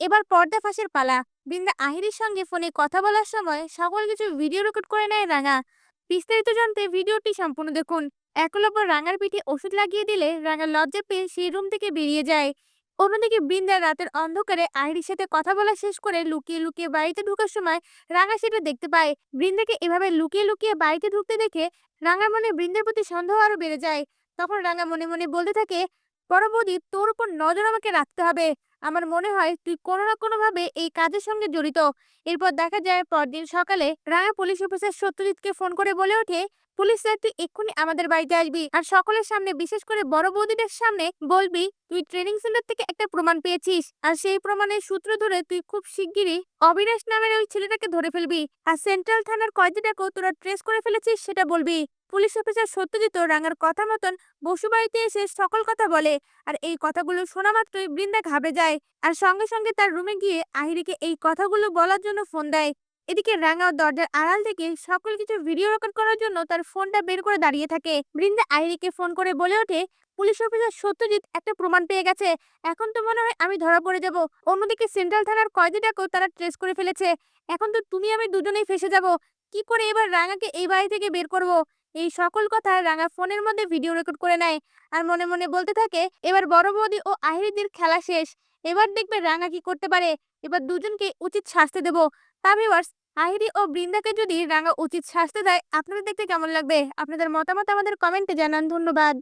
এবার পর্দা ফাঁসের পালা। বৃন্দা আহিরির সঙ্গে ফোনে কথা বলার সময় সকল কিছু ভিডিও রেকর্ড করে নেয় রাঙা। বিস্তারিত জানতে ভিডিওটি সম্পূর্ণ দেখুন। একলব্য রাঙার পিঠে ওষুধ লাগিয়ে দিলে রাঙা লজ্জা পেয়ে সেই রুম থেকে বেরিয়ে যায়। অন্যদিকে বৃন্দা রাতের অন্ধকারে আহিরির সাথে কথা বলা শেষ করে লুকিয়ে লুকিয়ে বাড়িতে ঢোকার সময় রাঙা সেটা দেখতে পায়। বৃন্দাকে এভাবে লুকিয়ে লুকিয়ে বাড়িতে ঢুকতে দেখে রাঙার মনে বৃন্দার প্রতি সন্দেহ আরও বেড়ে যায়। তখন রাঙা মনে মনে বলতে থাকে বৌদি তোর উপর নজর আমাকে রাখতে হবে। আমার মনে হয় তুই কোনো না কোনো ভাবে এই কাজের সঙ্গে জড়িত। এরপর দেখা যায় পরদিন সকালে রাঙা পুলিশ অফিসার সত্যজিৎকে ফোন করে বলে ওঠে, পুলিশ স্যার, তুই এক্ষুনি আমাদের বাড়িতে আসবি আর সকলের সামনে, বিশেষ করে বড় বৌদিদের সামনে বলবি, তুই ট্রেনিং সেন্টার থেকে একটা প্রমাণ পেয়েছিস আর সেই প্রমাণের সূত্র ধরে তুই খুব শিগগিরই অবিনাশ নামের ওই ছেলেটাকে ধরে ফেলবি। আর সেন্ট্রাল থানার কয়দিটাকেও তোরা ট্রেস করে ফেলেছিস সেটা বলবি। পুলিশ অফিসার সত্যজিৎ রাঙার কথা মতন বসু বাড়িতে এসে সকল কথা বলে। আর এই কথাগুলো শোনা মাত্রই বৃন্দা ঘাবড়ে যায়। আর সঙ্গে সঙ্গে তার রুমে গিয়ে আহিরিকে এই কথাগুলো বলার জন্য ফোন দেয়। এদিকে রাঙাও দরজার আড়াল থেকে সকল কিছু ভিডিও রেকর্ড করার জন্য তার ফোনটা বের করে দাঁড়িয়ে থাকে। বৃন্দা আহিরিকে ফোন করে বলে ওঠে, পুলিশ অফিসার সত্যজিৎ একটা প্রমাণ পেয়ে গেছে। এখন তো মনে হয় আমি ধরা পড়ে যাব। অন্যদিকে সেন্ট্রাল থানার কয়েদিটাকেও তারা ট্রেস করে ফেলেছে। এখন তো তুমি আমি দুজনেই ফেসে যাব। কি করে এবার রাঙাকে এই বাড়ি থেকে বের করব? এই সকল কথা রাঙা ফোনের মধ্যে ভিডিও রেকর্ড করে নেয়। আর মনে মনে বলতে থাকে, এবার বড় বৌদি ও আহিরিদির খেলা শেষ। এবার দেখবে রাঙা কি করতে পারে। এবার দুজনকে উচিত শাস্তি দেব। তা ভিউয়ার্স আহিরি ও বৃন্দাকে যদি রাঙা উচিত শাস্তি দেয়, আপনাদের দেখতে কেমন লাগবে? আপনাদের মতামত আমাদের কমেন্টে জানান। ধন্যবাদ।